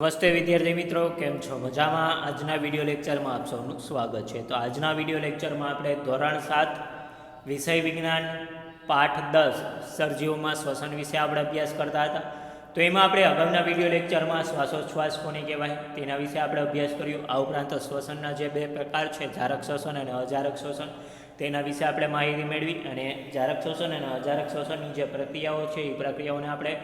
નમસ્તે વિદ્યાર્થી મિત્રો, કેમ છો? મજામાં? આજના વીડિયો લેક્ચરમાં આપ સૌનું સ્વાગત છે. તો આજના વીડિયો લેક્ચરમાં આપણે ધોરણ સાત, વિષય વિજ્ઞાન, પાઠ દસ, સર્જીઓમાં શ્વસન વિશે આપણે અભ્યાસ કરતા હતા. તો એમાં આપણે અગાઉના વીડિયો લેક્ચરમાં શ્વાસોચ્છ્વાસ કોને કહેવાય, તેના વિશે આપણે અભ્યાસ કર્યો. આ ઉપરાંત શ્વસનના જે બે પ્રકાર છે, જારક શ્વસન અને અજારક શ્વસન, તેના વિશે આપણે માહિતી મેળવી અને જારક શ્વસન અને અજારક શ્વસનની જે પ્રક્રિયાઓ છે, એ પ્રક્રિયાઓને આપણે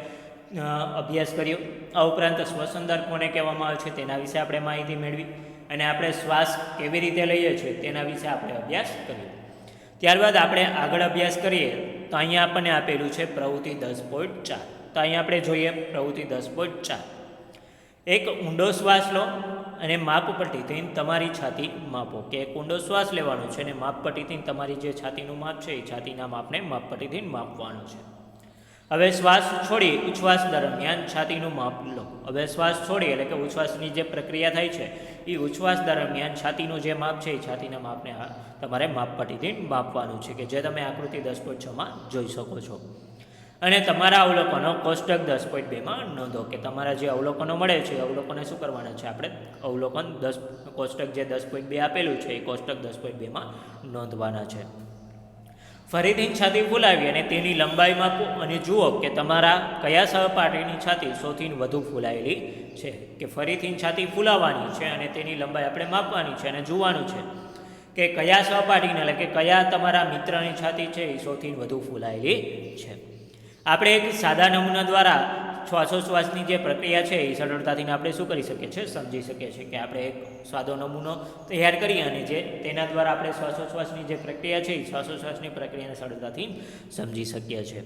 અભ્યાસ કર્યો. આ ઉપરાંત શ્વસન દર કોને કહેવામાં આવે છે તેના વિશે આપણે માહિતી મેળવી અને આપણે શ્વાસ કેવી રીતે લઈએ છીએ તેના વિશે આપણે અભ્યાસ કર્યો. ત્યારબાદ આપણે આગળ અભ્યાસ કરીએ તો અહીંયા આપણને આપેલું છે પ્રવૃત્તિ દસ પોઈન્ટ ચાર. તો અહીંયા આપણે જોઈએ પ્રવૃત્તિ દસ પોઈન્ટ ચાર. એક ઊંડો શ્વાસ લો અને માપપટ્ટીથી તમારી છાતી માપો. કે એક ઊંડો શ્વાસ લેવાનો છે અને માપપટ્ટીથી તમારી જે છાતીનું માપ છે એ છાતીના માપને માપપટ્ટીથી માપવાનું છે. હવે શ્વાસ છોડી ઉચ્છ્વાસ દરમિયાન છાતીનું માપ લો. હવે શ્વાસ છોડી એટલે કે ઉચ્છ્વાસની જે પ્રક્રિયા થાય છે એ ઉચ્છ્વાસ દરમિયાન છાતીનું જે માપ છે એ છાતીના માપને તમારે માપપટ્ટીથી માપવાનું છે કે જે તમે આકૃતિ દસ પોઈન્ટ છમાં જોઈ શકો છો. અને તમારા અવલોકનો કોષ્ટક દસ પોઈન્ટ બેમાં નોંધો કે તમારા જે અવલોકનો મળે છે અવલોકને શું કરવાના છે આપણે? અવલોકન દસ, કોષ્ટક જે દસ પોઈન્ટ બે આપેલું છે, એ કોષ્ટક દસ પોઈન્ટ બેમાં નોંધવાના છે. ફરીથી છાતી ફૂલાવી અને તેની લંબાઈ માપો અને જુઓ કે તમારા કયા સહપાઠીની છાતી સૌથી વધુ ફૂલાયેલી છે. કે ફરીથી છાતી ફૂલાવાની છે અને તેની લંબાઈ આપણે માપવાની છે અને જોવાનું છે. કે કયા સહપાઠીને એટલે કે કયા તમારા મિત્રની છાતી છે એ સૌથી વધુ ફૂલાયેલી છે. આપણે એક સાદા નમૂના દ્વારા શ્વાસોશ્વાસની જે પ્રક્રિયા છે, એ સરળતાથી આપણે શું કરી શકીએ છીએ? સમજી શકીએ છીએ કે આપણે એક સ્વાદો નમૂનો તૈયાર કરીએ અને જે તેના દ્વારા આપણે શ્વાસોશ્વાસની જે પ્રક્રિયા છે, એ શ્વાસોશ્વાસની પ્રક્રિયાને સરળતાથી સમજી શકીએ છીએ.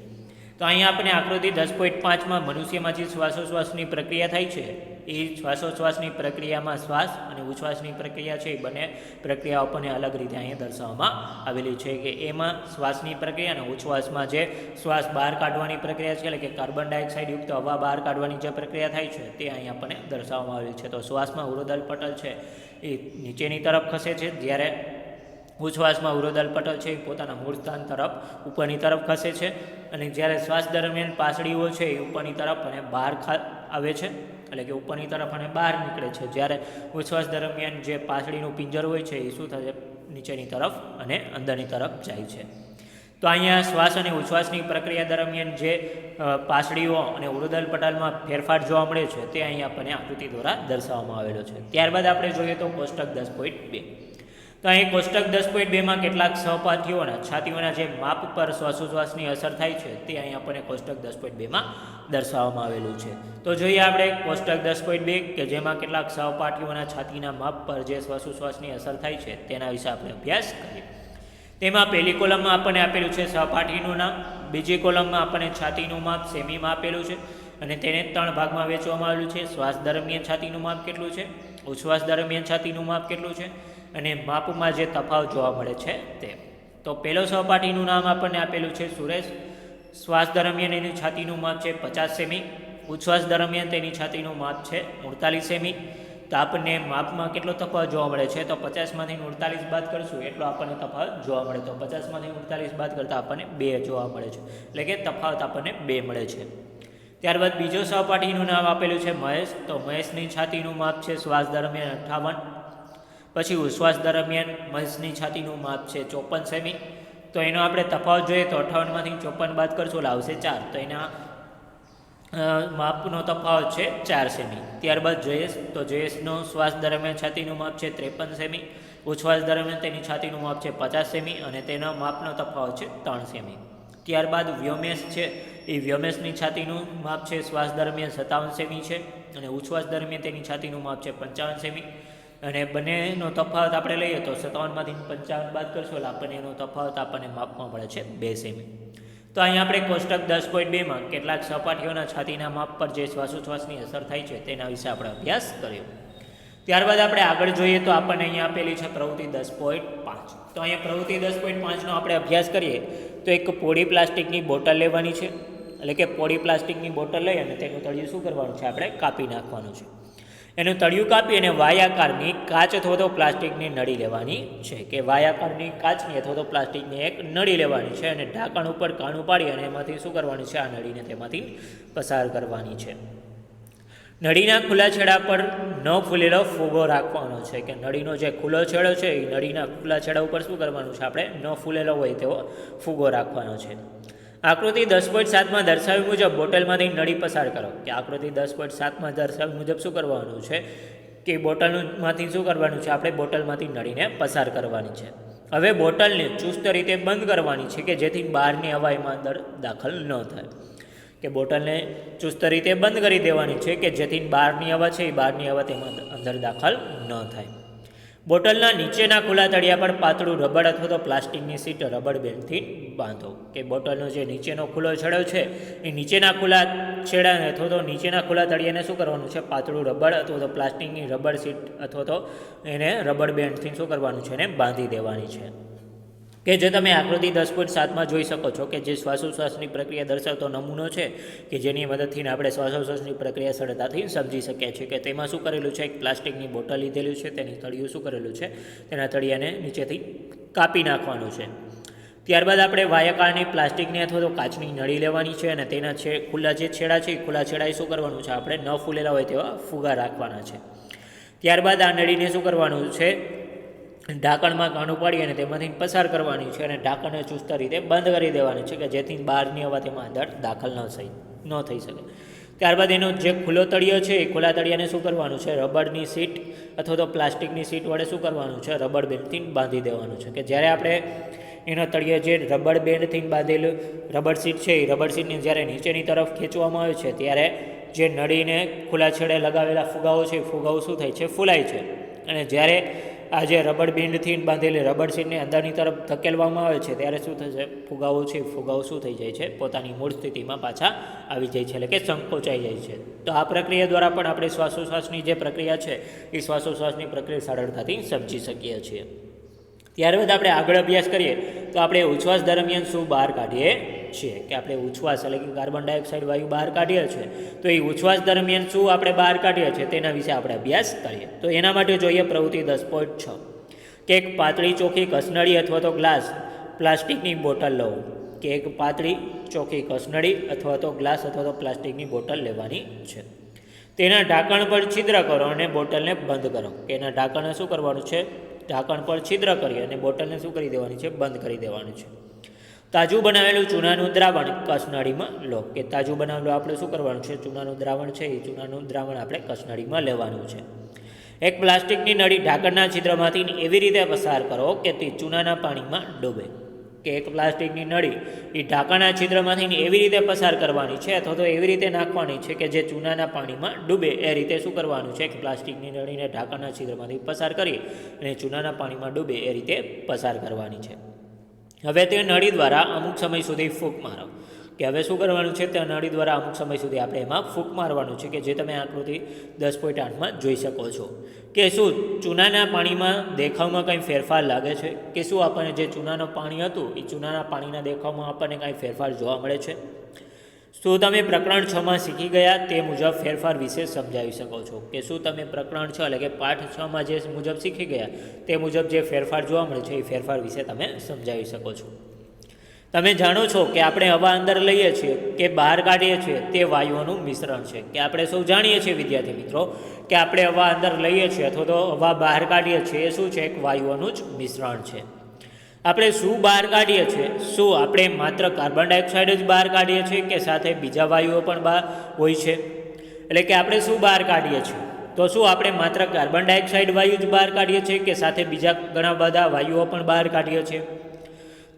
તો અહીંયા આપણે આકૃતિ દસ પોઈન્ટ પાંચમાં મનુષ્યમાં જે શ્વાસોશ્વાસની પ્રક્રિયા થાય છે. એ શ્વાસોશ્વાસની પ્રક્રિયામાં શ્વાસ અને ઉચ્છ્વાસની પ્રક્રિયા છે, એ બંને પ્રક્રિયાઓ આપણને અલગ રીતે અહીંયા દર્શાવવામાં આવેલી છે કે એમાં શ્વાસની પ્રક્રિયા અને ઉચ્છ્વાસમાં જે શ્વાસ બહાર કાઢવાની પ્રક્રિયા છે, એટલે કે કાર્બન ડાયોક્સાઇડ યુક્ત હવા બહાર કાઢવાની જે પ્રક્રિયા થાય છે, તે અહીંયા આપણને દર્શાવવામાં આવેલી છે. તો શ્વાસમાં ઉરોદલ પટલ છે, એ નીચેની તરફ ખસે છે. જ્યારે ઉચ્છ્વાસમાં ઉરોદલ પટલ છે, એ પોતાના મૂળ સ્થાન તરફ, ઉપરની તરફ ખસે છે. અને જ્યારે શ્વાસ દરમિયાન પાસળીઓ છે એ ઉપરની તરફ અને બહાર આવે છે, એટલે કે ઉપરની તરફ અને બહાર નીકળે છે. જ્યારે ઉચ્છ્વાસ દરમિયાન જે પાસળીનું પિંજર હોય છે એ શું થશે? નીચેની તરફ અને અંદરની તરફ જાય છે. તો અહીંયા શ્વાસ અને ઉચ્છ્વાસની પ્રક્રિયા દરમિયાન જે પાસળીઓ અને ઉરુદલ પટલમાં ફેરફાર જોવા મળે છે તે અહીંયા આપણને આકૃતિ દ્વારા દર્શાવવામાં આવેલો છે. ત્યારબાદ આપણે જોઈએ તો કોષ્ટક દસ પોઈન્ટ બે. તો અહીં કોષ્ટક દસ પોઈન્ટ બેમાં કેટલાક સહપાઠીઓના છાતીઓના જે માપ પર શ્વાસોશ્વાસની અસર થાય છે, તે અહીં આપણને કોષ્ટક દસ પોઈન્ટ બેમાં દર્શાવવામાં આવેલું છે. તો જોઈએ આપણે કોષ્ટક દસ પોઈન્ટ બે કે જેમાં કેટલાક સહપાઠીઓના છાતીના માપ પર જે શ્વાસોશ્વાસની અસર થાય છે, તેના વિશે આપણે અભ્યાસ કરીએ. તેમાં પહેલી કોલમમાં આપણને આપેલું છે સહપાઠીનું નામ, બીજી કોલમમાં આપણને છાતીનું માપ, સેમીમાં આપેલું છે અને તેને ત્રણ ભાગમાં વેચવામાં આવેલું છે. શ્વાસ દરમિયાન છાતીનું માપ કેટલું છે? ઉચ્છ્વાસ દરમિયાન છાતીનું માપ કેટલું છે? અને માપમાં જે તફાવત જોવા મળે છે તે. તો પહેલો સહપાઠીનું નામ આપણને આપેલું છે સુરેશ. શ્વાસ દરમિયાન એની છાતીનું માપ છે પચાસ સેમી. ઉચ્છ્વાસ દરમિયાન તેની છાતીનું માપ છે ઉડતાલીસ સેમી. તો આપણને માપમાં કેટલો તફાવત જોવા મળે છે? તો પચાસમાંથી ઉડતાલીસ બાદ કરશું, એટલો આપણને તફાવત જોવા મળે. તો પચાસમાંથી ઉડતાલીસ બાદ કરતાં આપણને બે જોવા મળે છે. એટલે કે તફાવત આપણને બે મળે છે. ત્યારબાદ બીજો સહપાઠીનું નામ આપેલું છે મહેશ. તો મહેશની છાતીનું માપ છે શ્વાસ દરમિયાન અઠ્ઠાવન પછી ઉશ્વાસ દરમિયાન મહેશની છાતીનું માપ છે ચોપન સેમી. તો એનો આપણે તફાવત જોઈએ તો અઠ્ઠાવનમાંથી ચોપન બાદ કરશું, એટલે આવશે ચાર. તો એના માપનો તફાવત છે ચાર સેમી. ત્યારબાદ જયેશ, તો જયેશનો શ્વાસ દરમિયાન છાતીનું માપ છે ત્રેપન સેમી. ઉચ્છ્વાસ દરમિયાન તેની છાતીનું માપ છે પચાસ સેમી અને તેના માપનો તફાવત છે ત્રણ સેમી. ત્યારબાદ વ્યોમેશ છે, એ વ્યોમેશની છાતીનું માપ છે શ્વાસ દરમિયાન સત્તાવન સેમી છે અને ઉચ્છ્વાસ દરમિયાન તેની છાતીનું માપ છે પંચાવન સેમી. અને બંનેનો તફાવત આપણે લઈએ તો સત્તાવનમાંથી પંચાવન બાદ કરશો, એટલે આપણને એનો તફાવત આપણને માપમાં મળે છે બે સેમી. તો અહીંયા આપણે કોષ્ટક દસ પોઈન્ટ બેમાં કેટલાક સપાટીઓના છાતીના માપ પર જે શ્વાસોશ્વાસની અસર થાય છે તેના વિશે આપણે અભ્યાસ કર્યો. ત્યારબાદ આપણે આગળ જોઈએ તો આપણને અહીંયા આપેલી છે પ્રવૃત્તિ દસ પોઈન્ટ પાંચ. તો અહીંયા પ્રવૃત્તિ દસ પોઈન્ટ પાંચનો આપણે અભ્યાસ કરીએ તો એક પોડી પ્લાસ્ટિકની બોટલ લેવાની છે. એટલે કે પોડી પ્લાસ્ટિકની બોટલ લઈ અને તેનું તળિયું શું કરવાનું છે? આપણે કાપી નાખવાનું છે. એનું તળિયું કાપી અને વાયાકારની કાચ અથવા તો પ્લાસ્ટિકની નળી લેવાની છે કે વાયાકારની કાચની અથવા તો પ્લાસ્ટિકની એક નળી લેવાની છે અને ઢાંકણ ઉપર કાણું પાડી અને એમાંથી શું કરવાનું છે? આ નળીને તેમાંથી પસાર કરવાની છે. નળીના ખુલ્લા છેડા પર ન ફૂલેલો ફુગો રાખવાનો છે કે નળીનો જે ખુલ્લો છેડો છે, એ નળીના ખુલ્લા છેડા ઉપર શું કરવાનું છે? આપણે ન ફૂલેલો હોય તેવો ફુગો રાખવાનો છે. આકૃતિ દસ પોઈન્ટ સાતમાં દર્શાવ્યા મુજબ બોટલમાંથી નળી પસાર કરો. કે આકૃતિ દસ પોઈન્ટ સાતમાં દર્શાવ્યા મુજબ શું કરવાનું છે? કે બોટલમાંથી શું કરવાનું છે? આપણે બોટલમાંથી નળીને પસાર કરવાની છે. હવે બોટલને ચુસ્ત રીતે બંધ કરવાની છે કે જેથી બહારની હવા એમાં અંદર દાખલ ન થાય. કે બોટલને ચુસ્ત રીતે બંધ કરી દેવાની છે કે જેથી બહારની હવા છે એ બહારની હવા તેમાં અંદર દાખલ ન થાય. બોટલના નીચેના ખુલ્લા તળિયા પર પાતળું રબડ અથવા તો પ્લાસ્ટિકની સીટ રબડ બેન્ડથી બાંધો. કે બોટલનો જે નીચેનો ખુલ્લો છેડો છે, એ નીચેના ખુલ્લા છેડાને અથવા તો નીચેના ખુલ્લા તળિયાને શું કરવાનું છે? પાતળું રબડ અથવા તો પ્લાસ્ટિકની રબડ સીટ અથવા તો એને રબડ બેન્ડથી શું કરવાનું છે? એને બાંધી દેવાની છે. કે જે તમે આકૃતિ દસ પોઈન્ટ સાતમાં જોઈ શકો છો કે જે શ્વાસોશ્વાસની પ્રક્રિયા દર્શાવતો નમૂનો છે કે જેની મદદથી આપણે શ્વાસોશ્વાસની પ્રક્રિયા સરળતાથી સમજી શકીએ છીએ કે તેમાં શું કરેલું છે? એક પ્લાસ્ટિકની બોટલ લીધેલું છે, તેની તળિયું શું કરેલું છે? તેના તળિયાને નીચેથી કાપી નાખવાનું છે. ત્યારબાદ આપણે વાયકાળની પ્લાસ્ટિકની અથવા તો કાચની નળી લેવાની છે અને તેના છે, ખુલ્લા જે છેડા છે, એ ખુલ્લા છેડાએ શું કરવાનું છે? આપણે ન ફૂલેલા હોય તેવા ફુગા રાખવાના છે. ત્યારબાદ આ નળીને શું કરવાનું છે? ઢાંકણમાં કાણું પાડી અને તેમાંથી પસાર કરવાની છે અને ઢાંકણને ચુસ્ત રીતે બંધ કરી દેવાનું છે કે જેથી બહારની હવા તેમાં અંદર દાખલ ન થઈ ન થઈ શકે. ત્યારબાદ એનો જે ખુલ્લો તળિયો છે એ ખુલ્લા તળિયાને શું કરવાનું છે? રબરની સીટ અથવા તો પ્લાસ્ટિકની સીટ વડે શું કરવાનું છે? રબર બેન્ડથી બાંધી દેવાનું છે કે જ્યારે આપણે એનો તળિયો જે રબર બેન્ડથી બાંધેલું રબર સીટ છે, એ રબર સીટને જ્યારે નીચેની તરફ ખેંચવામાં આવે છે, ત્યારે જે નળીને ખુલ્લા છેડે લગાવેલા ફુગાઓ છે, એ ફુગાઓ શું થાય છે? ફૂલાય છે. અને જ્યારે આ જે રબર બેન્ડથી બાંધેલી રબર સીટને અંદરની તરફ ધકેલવામાં આવે છે, ત્યારે શું થશે? ફુગાવો છે, ફુગાવો શું થઈ જાય છે? પોતાની મૂળ સ્થિતિમાં પાછા આવી જાય છે, એટલે કે સંકોચાઈ જાય છે. તો આ પ્રક્રિયા દ્વારા પણ આપણે શ્વાસોશ્વાસની જે પ્રક્રિયા છે, એ શ્વાસોશ્વાસની પ્રક્રિયા સરળતાથી સમજી શકીએ છીએ. ત્યારબાદ આપણે આગળ અભ્યાસ કરીએ. તો આપણે ઉચ્છ્વાસ દરમિયાન શું બહાર કાઢીએ? છીએ કે આપણે ઉછવાસ એટલે કે કાર્બન ડાયોક્સાઇડ વાયુ બહાર કાઢીએ છીએ, તો એ ઉછવાસ દરમિયાન શું આપણે બહાર કાઢીએ છીએ તેના વિશે આપણે અભ્યાસ કરીએ. તો એના માટે જોઈએ પ્રવૃત્તિ દસ પોઈન્ટ છ. કે એક પાતળી ચોખ્ખી કસનળી અથવા તો ગ્લાસ પ્લાસ્ટિકની બોટલ લઉં. કે એક પાતળી ચોખ્ખી કસનળી અથવા તો ગ્લાસ અથવા તો પ્લાસ્ટિકની બોટલ લેવાની છે. તેના ઢાંકણ પર છિદ્ર કરો અને બોટલને બંધ કરો. કે એના ઢાંકણને શું કરવાનું છે? ઢાંકણ પર છિદ્ર કરી અને બોટલને શું કરી દેવાની છે? બંધ કરી દેવાનું છે. તાજું બનાવેલું ચૂનાનું દ્રાવણ કસનળીમાં લો. કે તાજું બનાવેલું આપણે શું કરવાનું છે? ચૂનાનું દ્રાવણ છે, એ ચૂનાનું દ્રાવણ આપણે કસનળીમાં લેવાનું છે. એક પ્લાસ્ટિકની નળી ઢાંકણના છિદ્રમાંથી એવી રીતે પસાર કરો કે તે ચૂનાના પાણીમાં ડૂબે. કે એક પ્લાસ્ટિકની નળી એ ઢાંકણના છિદ્રમાંથી એવી રીતે પસાર કરવાની છે અથવા તો એવી રીતે નાખવાની છે કે જે ચૂનાના પાણીમાં ડૂબે, એ રીતે શું કરવાનું છે? કે પ્લાસ્ટિકની નળીને ઢાંકણના છિદ્રમાંથી પસાર કરી અને ચૂનાના પાણીમાં ડૂબે, એ રીતે પસાર કરવાની છે. હવે તે નળી દ્વારા અમુક સમય સુધી ફૂંક મારો. કે હવે શું કરવાનું છે? તે નળી દ્વારા અમુક સમય સુધી આપણે એમાં ફૂંક મારવાનું છે કે જે તમે આકૃતિ દસ પોઈન્ટ આઠમાં જોઈ શકો છો. કે શું ચૂનાના પાણીમાં દેખાવમાં કંઈ ફેરફાર લાગે છે? કે શું આપણને જે ચૂનાનું પાણી હતું, એ ચૂનાના પાણીના દેખાવમાં આપણને કાંઈ ફેરફાર જોવા મળે છે? શું તમે પ્રકરણ છમાં શીખી ગયા તે મુજબ ફેરફાર વિશે સમજાવી શકો છો? કે શું તમે પ્રકરણ છ એટલે કે પાઠ છમાં જે મુજબ શીખી ગયા તે મુજબ જે ફેરફાર જોવા મળે છે એ ફેરફાર વિશે તમે સમજાવી શકો છો. તમે જાણો છો કે આપણે હવા અંદર લઈએ છીએ કે બહાર કાઢીએ છીએ તે વાયુઓનું મિશ્રણ છે. કે આપણે સૌ જાણીએ છીએ વિદ્યાર્થી મિત્રો કે આપણે હવા અંદર લઈએ છીએ અથવા તો હવા બહાર કાઢીએ છીએ એ શું છે? એક વાયુઓનું જ મિશ્રણ છે. આપણે શું બહાર કાઢીએ છીએ? શું આપણે માત્ર કાર્બન ડાયોક્સાઇડ જ બહાર કાઢીએ છીએ કે સાથે બીજા વાયુઓ પણ બહાર હોય છે? એટલે કે આપણે શું બહાર કાઢીએ છીએ? તો શું આપણે માત્ર કાર્બન ડાયોક્સાઇડ વાયુ જ બહાર કાઢીએ છીએ કે સાથે બીજા ઘણા બધા વાયુઓ પણ બહાર કાઢીએ છીએ?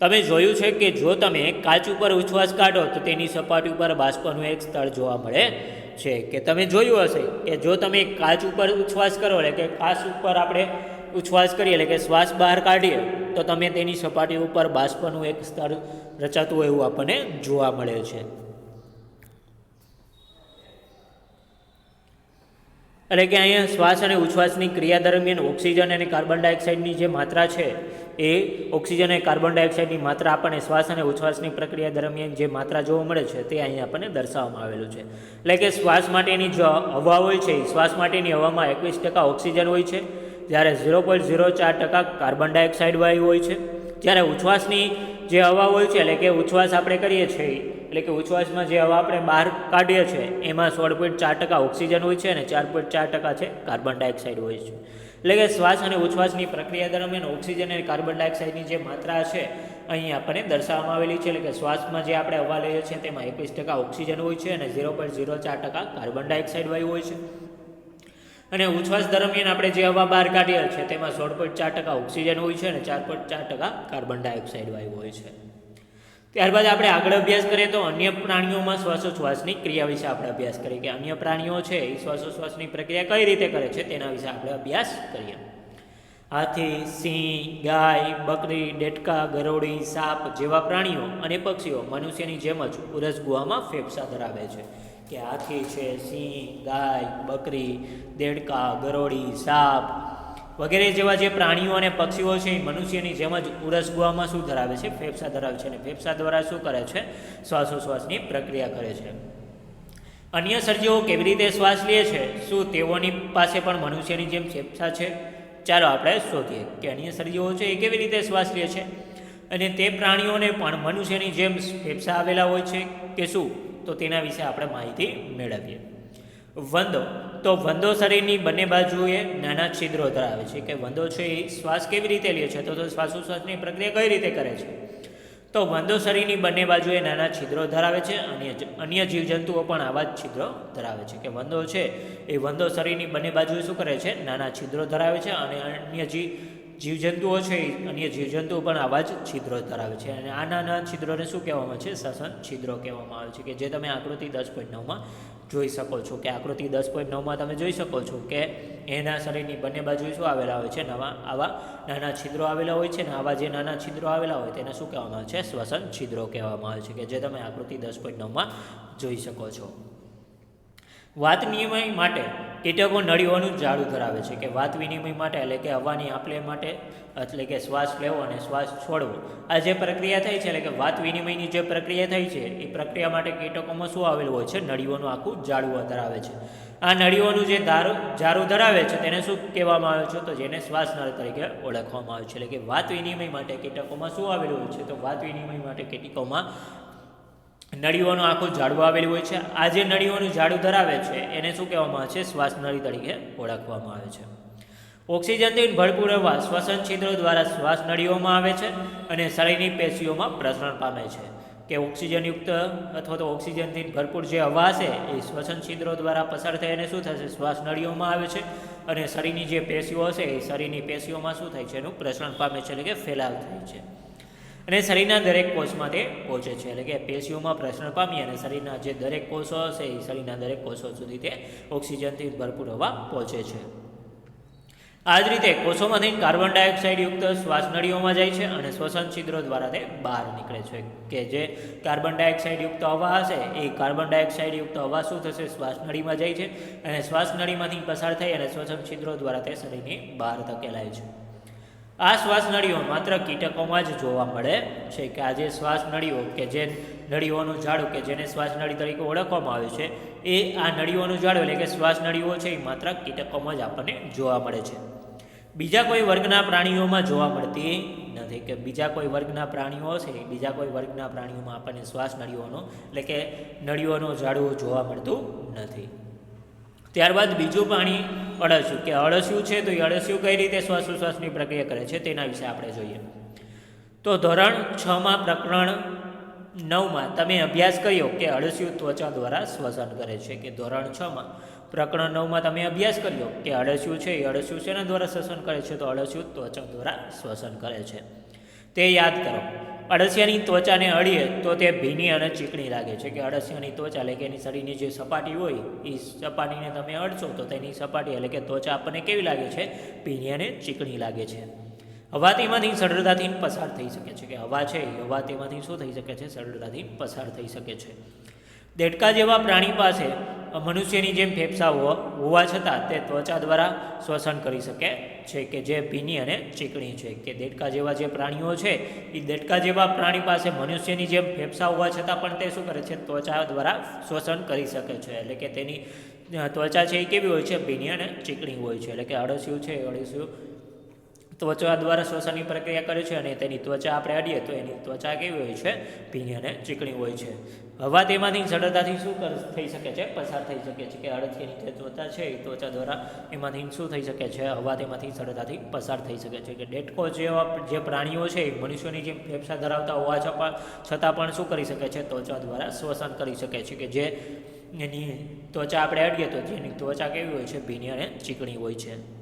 તમે જોયું છે કે જો તમે કાચ ઉપર ઉછવાસ કાઢો તો તેની સપાટી ઉપર બાષ્પનું એક સ્થળ જોવા મળે છે. કે તમે જોયું હશે કે જો તમે કાચ ઉપર ઉચ્છ્વાસ કરો એટલે કે કાચ ઉપર આપણે ઉચ્છ્વાસ કરીએ, એટલે કે શ્વાસ બહાર કાઢીએ, તો તમે તેની સપાટી ઉપર બાષ્પનું એક સ્તર રચાતું એવું આપણને જોવા મળે છે. એટલે કે અહીંયા શ્વાસ અને ઉચ્છ્વાસની ક્રિયા દરમિયાન ઓક્સિજન અને કાર્બન ડાયોક્સાઇડની જે માત્રા છે, એ ઓક્સિજન અને કાર્બન ડાયોક્સાઇડની માત્રા આપણને શ્વાસ અને ઉચ્છ્વાસની પ્રક્રિયા દરમિયાન જે માત્રા જોવા મળે છે, તે અહીંયા આપણને દર્શાવવામાં આવેલું છે. એટલે કે શ્વાસ માટેની જે હવા હોય છે શ્વાસ માટેની હવામાં એકવીસ ટકા ઓક્સિજન હોય છે જ્યારે ઝીરો પોઈન્ટ ઝીરો ચાર ટકા કાર્બન ડાયોક્સાઇડ વાયુ હોય છે. જ્યારે ઉચ્છ્વાસની જે હવા હોય છે, એટલે કે ઉચ્છ્વાસ આપણે કરીએ છીએ, એટલે કે ઉચ્છ્વાસમાં જે હવા આપણે બહાર કાઢીએ છીએ, એમાં સોળ પોઈન્ટ ચાર ટકા ઓક્સિજન હોય છે અને ચાર પોઈન્ટ ચાર ટકા છે કાર્બન ડાયોક્સાઇડ હોય છે. એટલે કે શ્વાસ અને ઉચ્છ્વાસની પ્રક્રિયા દરમિયાન ઓક્સિજન અને કાર્બન ડાયોક્સાઇડની જે માત્રા છે, અહીં આપણને દર્શાવવામાં આવેલી છે, એટલે કે શ્વાસમાં જે આપણે હવા લઈએ છીએ, તેમાં એકવીસ ટકા ઓક્સિજન હોય છે અને ઝીરો પોઈન્ટ ઝીરો ચાર ટકા કાર્બન ડાયોક્સાઇડ વાયુ હોય છે. અને ઉચ્છ્વાસ દરમિયાન આપણે જે હવા બહાર કાઢીએ છીએ તેમાં સોળ પોઈન્ટ ચાર ટકા ઓક્સિજન હોય છે અને ચાર પોઈન્ટ ચાર ટકા કાર્બન ડાયોક્સાઇડ વાયુ હોય છે. ત્યારબાદ આપણે આગળ અભ્યાસ કરીએ તો અન્ય પ્રાણીઓમાં શ્વાસોશ્વાસની ક્રિયા વિશે આપણે અભ્યાસ કરીએ કે અન્ય પ્રાણીઓ છે, એ શ્વાસોશ્વાસની પ્રક્રિયા કઈ રીતે કરે છે, તેના વિશે આપણે અભ્યાસ કરીએ. હાથી, સિંહ, ગાય, બકરી ડેટકા ગરોળી, સાપ જેવા પ્રાણીઓ અને પક્ષીઓ મનુષ્યની જેમ જ ઉરસ ગુહામાં ફેફસા ધરાવે છે. કે હાથી છે, સિંહ, ગાય, બકરી, દેડકા, ગરોળી, સાપ વગેરે જેવા જે પ્રાણીઓ અને પક્ષીઓ છે, એ મનુષ્યની જેમ જ ઉરસ ગુવામાં શું ધરાવે છે? ફેફસા ધરાવે છે. અને ફેફસા દ્વારા શું કરે છે? શ્વાસોશ્વાસની પ્રક્રિયા કરે છે. અન્ય સર્જીઓ કેવી રીતે શ્વાસ લે છે? શું તેઓની પાસે પણ મનુષ્યની જેમ ફેફસા છે? ચાલો આપણે શોધીએ કે અન્ય સર્જીઓ છે, એ કેવી રીતે શ્વાસ લે છે? અને તે પ્રાણીઓને પણ મનુષ્યની જેમ ફેફસા આવેલા હોય છે કે શું? તો તેના વિશે આપણે માહિતી મેળવીએ. વંદો. તો વંદો શરીરની બંને બાજુએ નાના છિદ્રો ધરાવે છે. કે વંદો છે એ શ્વાસ કેવી રીતે લે છે? તો શ્વાસોશ્વાસની પ્રક્રિયા કઈ રીતે કરે છે? તો વંદો શરીરની બંને બાજુએ નાના છિદ્રો ધરાવે છે. અન્ય અન્ય જીવજંતુઓ પણ આવા જ છિદ્રો ધરાવે છે. કે વંદો છે એ વંદો શરીરની બંને બાજુએ શું કરે છે? નાના છિદ્રો ધરાવે છે અને અન્ય જીવ જીવજંતુઓ છે, અન્ય જીવજંતુઓ પણ આવા જ છિદ્રો ધરાવે છે. અને આ નાના છિદ્રોને શું કહેવામાં છે? શ્વસન છિદ્રો કહેવામાં આવે છે કે જે તમે આકૃતિ દસ પોઈન્ટ નવમાં જોઈ શકો છો. કે આકૃતિ દસ પોઈન્ટ નવમાં તમે જોઈ શકો છો કે એના શરીરની બંને બાજુએ શું આવેલા હોય છે? નવા, આવા નાના છિદ્રો આવેલા હોય છે ને આવા જે નાના છિદ્રો આવેલા હોય તેને શું કહેવામાં આવે છે? શ્વસન છિદ્રો કહેવામાં આવે છે કે જે તમે આકૃતિ દસ પોઈન્ટ નવમાં જોઈ શકો છો. વાત વિનિમય માટે કીટકો નળીઓનું જાડું ધરાવે છે કે વાત વિનિમય માટે એટલે કે હવાની આપલે માટે એટલે કે શ્વાસ લેવો અને શ્વાસ છોડવો. આ જે પ્રક્રિયા થઈ છે એટલે કે વાત વિનિમયની જે પ્રક્રિયા થઈ છે, એ પ્રક્રિયા માટે કીટકોમાં શું આવેલું હોય છે? નળીઓનું આખું જાડવું ધરાવે છે. આ નળીઓનું જે દારૂ જારું ધરાવે છે તેને શું કહેવામાં આવે છે? તો જેને શ્વાસ નળ તરીકે ઓળખવામાં આવે છે. એટલે કે વાત વિનિમય માટે કીટકોમાં શું આવેલું હોય છે? તો વાત વિનિમય માટે કીટકોમાં નળીઓનું આખું ઝાડવું આવેલું હોય છે. આ જે નળીઓનું ઝાડું ધરાવે છે, એને શું કહેવામાં આવે છે? શ્વાસ નળી તરીકે ઓળખવામાં આવે છે. ઓક્સિજનથી ભરપૂર હવા શ્વસન છિદ્રો દ્વારા શ્વાસ નળીઓમાં આવે છે અને શરીરની પેશીઓમાં પ્રસરણ પામે છે. કે ઓક્સિજનયુક્ત અથવા તો ઓક્સિજનથી ભરપૂર જે હવા છે એ શ્વસન છિદ્રો દ્વારા પસાર થઈને શું થશે? શ્વાસ નળીઓમાં આવે છે અને શરીરની જે પેશીઓ હશે, એ શરીરની પેશીઓમાં શું થાય છે? એનું પ્રસરણ પામે છે, એટલે કે ફેલાવ થાય છે. અને શરીરના દરેક કોષમાં તે પહોંચે છે. એટલે કે પેશીઓમાં પ્રસરણ પામી અને શરીરના જે દરેક કોષો હશે એ શરીરના દરેક કોષો સુધી તે ઓક્સિજનથી ભરપૂર હવા પહોંચે છે. આ જ રીતે કોષોમાંથી કાર્બન ડાયોક્સાઇડ યુક્ત શ્વાસનળીઓમાં જાય છે અને શ્વસન છિદ્રો દ્વારા તે બહાર નીકળે છે. કે જે કાર્બન ડાયોક્સાઇડ યુક્ત હવા હશે, એ કાર્બન ડાયોક્સાઇડ યુક્ત હવા શું થશે? શ્વાસનળીમાં જાય છે અને શ્વાસનળીમાંથી પસાર થઈ અને શ્વસન છિદ્રો દ્વારા તે શરીરની બહાર ધકેલાય છે. આ શ્વાસ નળીઓ માત્ર કીટકોમાં જ જોવા મળે છે કે આ જે શ્વાસ નળીઓ કે જે નળીઓનું ઝાડું કે જેને શ્વાસ નળી તરીકે ઓળખવામાં આવે છે, એ આ નળીઓનું ઝાડું એટલે કે શ્વાસ નળીઓ છે, એ માત્ર કીટકોમાં જ આપણને જોવા મળે છે. બીજા કોઈ વર્ગના પ્રાણીઓમાં જોવા મળતી નથી કે બીજા કોઈ વર્ગના પ્રાણીઓ છે બીજા કોઈ વર્ગના પ્રાણીઓમાં આપણને શ્વાસ નળીઓનો એટલે કે નળીઓનું ઝાડવું જોવા મળતું નથી. ત્યારબાદ બીજું પાણી અળસિયું કે અળસિયું છે તો એ અળસિયું કઈ રીતે શ્વાસોશ્વાસની પ્રક્રિયા કરે છે તેના વિશે આપણે જોઈએ. તો ધોરણ છમાં પ્રકરણ નવમાં તમે અભ્યાસ કર્યો કે અળસિયું ત્વચા દ્વારા શ્વસન કરે છે કે ધોરણ છમાં પ્રકરણ નવમાં તમે અભ્યાસ કર્યો કે અળસિયું છે એ અળસિયું શેના દ્વારા શ્વસન કરે છે તો અળસિયું ત્વચા દ્વારા શ્વસન કરે છે. તે યાદ કરો. અળસિયાની ત્વચાને અડીએ તો તે ભીની અને ચીકણી લાગે છે. કે અળસિયાની ત્વચા એટલે કે એની શરીરની જે સપાટી હોય એ સપાટીને તમે અડશો તો તેની સપાટી એટલે કે ત્વચા આપણને કેવી લાગે છે? ભીની અને ચીકણી લાગે છે. હવા તેમાંથી સરળતાથી પસાર થઈ શકે છે. કે હવા છે એ હવા તેમાંથી શું થઈ શકે છે? સરળતાથી પસાર થઈ શકે છે. દેડકા જેવા પ્રાણી પાસે મનુષ્યની જેમ ફેફસા હોવા છતાં તે ત્વચા દ્વારા શ્વસન કરી શકે છે કે જે ભીની અને ચીકણી છે. કે દેડકા જેવા જે પ્રાણીઓ છે એ દેડકા જેવા પ્રાણી પાસે મનુષ્યની જેમ ફેફસા હોવા છતાં પણ તે શું કરે છે? ત્વચા દ્વારા શ્વસન કરી શકે છે. એટલે કે તેની, ત્વચા છે એ કેવી હોય છે? ભીની અને ચીકણી હોય છે. એટલે કે અળસિયું છે, એ અળસિયું ત્વચા દ્વારા શ્વસનની પ્રક્રિયા કરે છે અને તેની ત્વચા આપણે અડીએ તો એની ત્વચા કેવી હોય છે? ભીની અને ચીકણી હોય છે. હવા તેમાંથી સરળતાથી શું કર, થઈ શકે છે? પસાર થઈ શકે છે કે અડદિયાની જે ત્વચા છે, એ ત્વચા દ્વારા એમાંથી શું થઈ શકે છે? હવા તેમાંથી સરળતાથી પસાર થઈ શકે છે કે ડેટકો જેવા જે પ્રાણીઓ છે, એ મનુષ્યોની જેમ ફેફસા ધરાવતા હોવા છતાં છતાં પણ શું કરી શકે છે? ત્વચા દ્વારા શ્વસન કરી શકે છે કે જે એની ત્વચા આપણે અડીએ તો જેની ત્વચા કેવી હોય છે? ભીની અને ચીકણી હોય છે.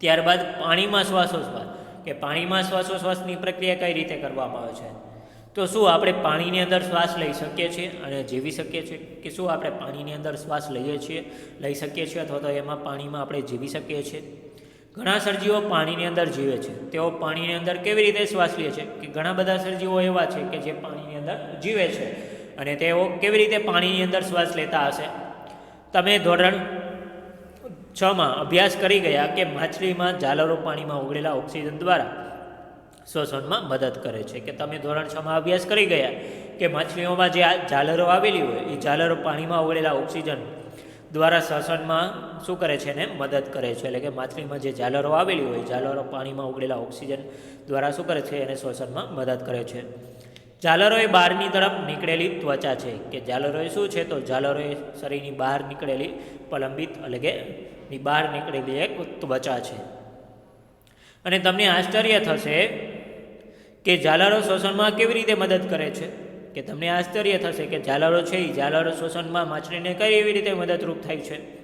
ત્યારબાદ પાણીમાં શ્વાસોશ્વાસ. કે પાણીમાં શ્વાસોશ્વાસની પ્રક્રિયા કઈ રીતે કરવામાં આવે છે? તો શું આપણે પાણીની અંદર શ્વાસ લઈ શકીએ છીએ અને જીવી શકીએ છીએ? કે શું આપણે પાણીની અંદર શ્વાસ લઈએ છીએ, લઈ શકીએ છીએ અથવા તો એમાં પાણીમાં આપણે જીવી શકીએ છીએ? ઘણા સર્જીવો પાણીની અંદર જીવે છે. તેઓ પાણીની અંદર કેવી રીતે શ્વાસ લે છે? કે ઘણા બધા સર્જીવો એવા છે કે જે પાણીની અંદર જીવે છે અને તેઓ કેવી રીતે પાણીની અંદર શ્વાસ લેતા હશે? તમે ધોરણ છમાં અભ્યાસ કરી ગયા કે માછલીમાં ઝાલરો પાણીમાં ઓગળેલા ઓક્સિજન દ્વારા શ્વસનમાં મદદ કરે છે. કે તમે ધોરણ છમાં અભ્યાસ કરી ગયા કે માછલીઓમાં જે ઝાલરો આવેલી હોય, એ ઝાલરો પાણીમાં ઓગળેલા ઓક્સિજન દ્વારા શ્વસનમાં શું કરે છે એને મદદ કરે છે. એટલે કે માછલીમાં જે ઝાલરો આવેલી હોય ઝાલરો પાણીમાં ઉગડેલા ઓક્સિજન દ્વારા શું કરે છે? એને શ્વસનમાં મદદ કરે છે. ઝાલરો બહારની તરફ નીકળેલી ત્વચા છે. કે ઝાલરો શું છે? તો ઝાલરો શરીરની બહાર નીકળેલી પ્રલંબિત એટલે કે બહાર નીકળેલી એક ત્વચા છે. અને તમને આશ્ચર્ય થશે કે ઝાલરો શ્વસનમાં કેવી રીતે મદદ કરે છે? કે તમને આશ્ચર્ય થશે કે ઝાલરો છે એ ઝાલરો શ્વસનમાં માછલીને કઈ એવી રીતે મદદરૂપ થાય છે?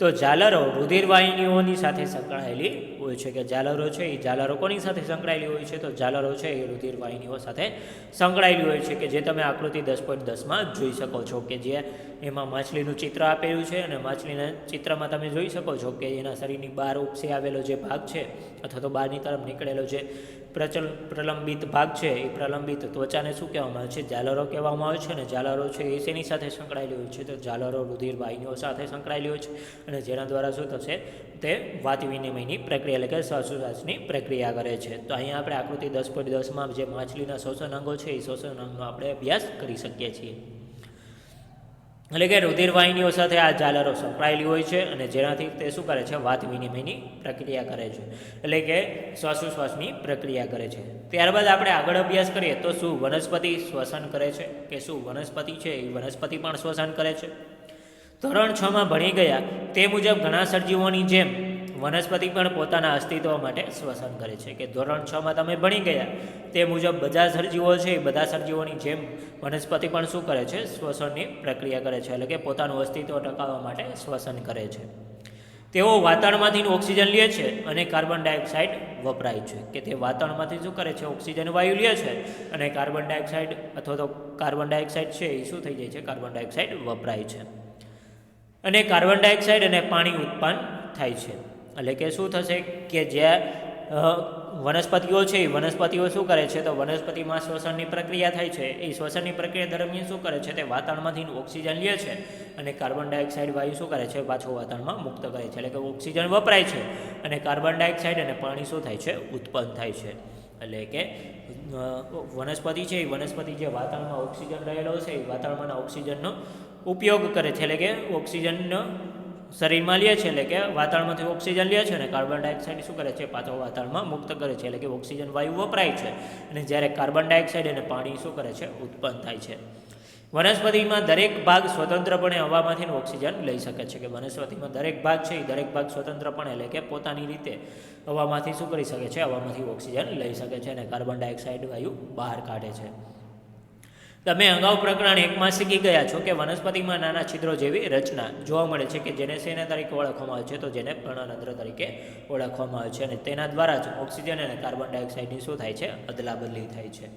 તો ઝાલરો રુધિરવાહિનીઓની સાથે સંકળાયેલી હોય છે કે ઝાલરો છે, એ ઝાલરો કોની સાથે સંકળાયેલી હોય છે? તો ઝાલરો છે, એ રુધિરવાહિનીઓ સાથે સંકળાયેલી હોય છે કે જે તમે આકૃતિ દસ પોઈન્ટ દસમાં જોઈ શકો છો કે જે એમાં માછલીનું ચિત્ર આપેલું છે અને માછલીના ચિત્રમાં તમે જોઈ શકો છો કે એના શરીરની બહાર ઉપસી આવેલો જે ભાગ છે અથવા તો બહારની તરફ નીકળેલો જે પ્રચલ પ્રલંબિત ભાગ છે, એ પ્રલંબિત ત્વચાને શું કહેવામાં આવે છે? ઝાલરો કહેવામાં આવે છે અને ઝાલરો છે એ શેની સાથે સંકળાયેલી હોય છે? તો ઝાલરો રુધિર વાહિનીઓ સાથે સંકળાયેલી હોય છે અને જેના દ્વારા શું થશે? તે વાત વિનિમયની પ્રક્રિયા એટલે કે શ્વાસોશ્વાસની પ્રક્રિયા કરે છે. તો અહીંયા આપણે આકૃતિ દસ પોઈન્ટ દસમાં જે માછલીના શોષણ અંગો છે, એ શોષણ અંગનો આપણે અભ્યાસ કરી શકીએ છીએ. એટલે કે રુધિરવાહિનીઓ સાથે આ ઝાલરો સંકળાયેલી હોય છે અને જેનાથી તે શું કરે છે? વાત વિનિમયની પ્રક્રિયા કરે છે. એટલે કે શ્વાસોશ્વાસની પ્રક્રિયા કરે છે. ત્યારબાદ આપણે આગળ અભ્યાસ કરીએ તો શું વનસ્પતિ શ્વસન કરે છે કે શું વનસ્પતિ છે? એ વનસ્પતિ પણ શ્વસન કરે છે. ધોરણ છમાં ભણી ગયા તે મુજબ ઘણા સજીવોની જેમ વનસ્પતિ પણ પોતાના અસ્તિત્વ માટે શ્વસન કરે છે કે ધોરણ છમાં તમે ભણી ગયા, તે મુજબ બધા સજીવો છે, એ બધા સજીવોની જેમ વનસ્પતિ પણ શું કરે છે? શ્વસનની પ્રક્રિયા કરે છે, એટલે કે પોતાનું અસ્તિત્વ ટકાવવા માટે શ્વસન કરે છે. તેઓ વાતાવરણમાંથી ઓક્સિજન લે છે અને કાર્બન ડાયોક્સાઇડ વપરાય છે. કે તે વાતાવરણમાંથી શું કરે છે? ઓક્સિજન, વાયુ લે છે અને કાર્બન ડાયોક્સાઇડ અથવા તો કાર્બન ડાયોક્સાઇડ છે, એ શું થઈ જાય છે? કાર્બન ડાયોક્સાઇડ વપરાય છે. અને કાર્બન ડાયોક્સાઇડ અને પાણી ઉત્પન્ન થાય છે. એટલે કે શું થશે કે જે વનસ્પતિઓ છે, એ વનસ્પતિઓ શું કરે છે? તો વનસ્પતિમાં શ્વસનની પ્રક્રિયા થાય છે. એ શ્વસનની પ્રક્રિયા દરમિયાન શું કરે છે? તે વાતાવરણમાંથી ઓક્સિજન લે છે અને કાર્બન ડાયોક્સાઇડ વાયુ શું કરે છે? પાછો વાતાવરણમાં મુક્ત કરે છે. એટલે કે ઓક્સિજન વપરાય છે અને કાર્બન ડાયોક્સાઇડ અને પાણી શું થાય છે? ઉત્પન્ન થાય છે. એટલે કે વનસ્પતિ છે, એ વનસ્પતિ જે વાતાવરણમાં ઓક્સિજન રહેલો છે, એ વાતાવરણમાં ઓક્સિજનનો ઉપયોગ કરે છે. એટલે કે ઓક્સિજનનો શરીરમાં લે છે, એટલે કે વાતાવરણમાંથી ઓક્સિજન લે છે અને કાર્બન ડાયોક્સાઇડ શું કરે છે? પાછો વાતાવરણમાં મુક્ત કરે છે, એટલે કે ઓક્સિજન વાયુ વપરાય છે. અને જ્યારે કાર્બન ડાયોક્સાઇડ અને પાણી શું કરે છે? ઉત્પન્ન થાય છે. વનસ્પતિમાં દરેક ભાગ સ્વતંત્રપણે હવામાંથી ઓક્સિજન લઈ શકે છે, કે વનસ્પતિમાં દરેક ભાગ છે, એ દરેક ભાગ સ્વતંત્રપણે, એટલે કે પોતાની રીતે હવામાંથી શું કરી શકે છે? હવામાંથી ઓક્સિજન લઈ શકે છે અને કાર્બન ડાયોક્સાઇડ વાયુ બહાર કાઢે છે. તમે અગાઉ પ્રકરણ એકમાં શીખી ગયા છો કે વનસ્પતિમાં નાના છિદ્રો જેવી રચના જોવા મળે છે કે જેને શેના તરીકે ઓળખવામાં આવે છે, તો જેને પર્ણરંધ્ર તરીકે ઓળખવામાં આવે છે અને તેના દ્વારા જ ઓક્સિજન અને કાર્બન ડાયોક્સાઇડની શું થાય છે, અદલાબદલી થાય છે.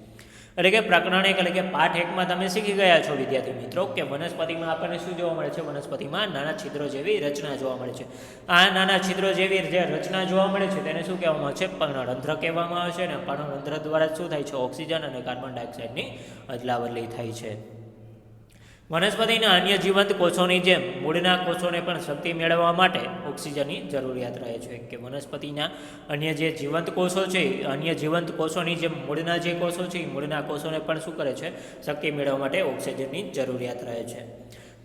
એટલે કે પ્રકરણ એક એટલે કે પાઠ એકમાં તમે શીખી ગયા છો, વિદ્યાર્થી મિત્રો, કે વનસ્પતિમાં આપણને શું જોવા મળે છે? વનસ્પતિમાં નાના છિદ્રો જેવી રચના જોવા મળે છે. આ નાના છિદ્રો જેવી જે રચના જોવા મળે છે, તેને શું કહેવામાં આવે છે? પર્ણરંધ્ર કહેવામાં આવે છે અને પર્ણરંધ્ર દ્વારા શું થાય છે? ઓક્સિજન અને કાર્બન ડાયોક્સાઇડની અદલાબદલી થાય છે. વનસ્પતિના અન્ય જીવંત કોષોની જેમ મૂળના કોષોને પણ શક્તિ મેળવવા માટે ઓક્સિજનની જરૂરિયાત રહે છે. કે વનસ્પતિના અન્ય જે જીવંત કોષો છે અન્ય જીવંત કોષોની જેમ મૂળના જે કોષો છે, એ મૂળના કોષોને પણ શું કરે છે? શક્તિ મેળવવા માટે ઓક્સિજનની જરૂરિયાત રહે છે.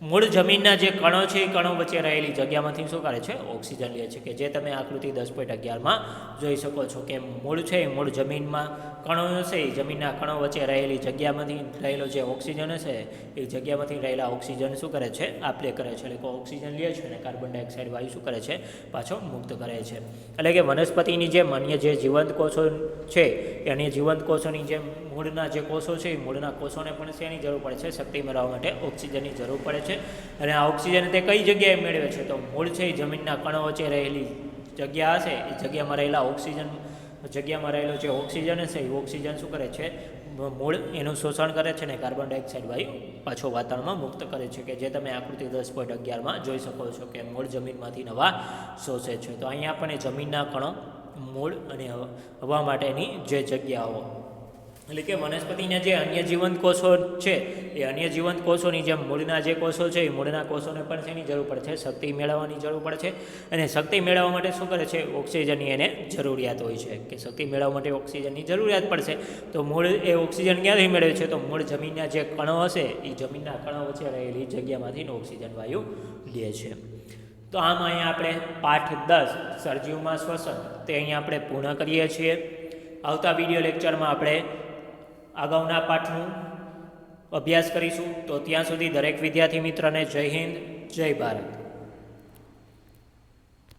મૂળ જમીનના જે કણો છે, એ કણો વચ્ચે રહેલી જગ્યામાંથી શું કરે છે? ઓક્સિજન લે છે. કે જે તમે આકૃતિ દસ પોઈન્ટ અગિયારમાં જોઈ શકો છો. કે મૂળ છે, એ મૂળ જમીનમાં કણો છે, એ જમીનના કણો વચ્ચે રહેલી જગ્યામાંથી રહેલો જે ઓક્સિજન હશે એ જગ્યામાંથી રહેલા ઓક્સિજન શું કરે છે? આપલે કરે છે. એટલે કે ઓક્સિજન લે છે અને કાર્બન ડાયોક્સાઇડ વાયુ શું કરે છે? પાછો મુક્ત કરે છે. એટલે કે વનસ્પતિની જે માન્ય જે જીવંત કોષો છે, એની જીવંત કોષોની જે મૂળના જે કોષો છે, એ મૂળના કોષોને પણ શેની જરૂર પડે છે? શક્તિ મેળવવા માટે ઓક્સિજનની જરૂર પડે છે. અને આ ઓક્સિજન તે કઈ જગ્યાએ મેળવે છે? તો મૂળ છે, એ જમીનના કણો વચ્ચે રહેલી જગ્યા હશે. એ જગ્યામાં રહેલા ઓક્સિજન જગ્યામાં રહેલો જે ઓક્સિજન છે, એ ઓક્સિજન શું કરે છે? મૂળ એનું શોષણ કરે છે ને કાર્બન ડાયોક્સાઇડ વાયુ પાછો વાતાવરણમાં મુક્ત કરે છે, કે જે તમે આકૃતિ દસ પોઈન્ટ અગિયારમાં જોઈ શકો છો કે મૂળ જમીનમાંથી નવા શોષે છે. તો અહીંયા આપણને જમીનના કણો મૂળ અને હવા- હવા માટેની જે જગ્યાઓ એટલે કે વનસ્પતિના જે અન્ય જીવંત કોષો છે, એ અન્ય જીવંત કોષોની જેમ મૂળના જે કોષો છે, એ મૂળના કોષોને પણ શેની જરૂર પડે છે? શક્તિ મેળવવાની જરૂર પડે છે. અને શક્તિ મેળવવા માટે શું કરે છે? ઓક્સિજનની એને જરૂરિયાત હોય છે. કે શક્તિ મેળવવા માટે ઓક્સિજનની જરૂરિયાત પડશે. તો મૂળ એ ઓક્સિજન ક્યાંથી મેળવે છે? તો મૂળ જમીનના જે કણો હશે, એ જમીનના કણો વચ્ચે રહેલી જગ્યામાંથી ઓક્સિજન વાયુ લે છે. તો આમ અહીંયા આપણે પાઠ દસ, સર્જીવમાં શ્વસન, તે અહીંયા આપણે પૂર્ણ કરીએ છીએ. આવતા વીડિયો લેક્ચરમાં આપણે અગાઉના પાઠનું અભ્યાસ કરીશું. તો ત્યાં સુધી દરેક વિદ્યાર્થી મિત્રને જય હિન્દ જય ભારત.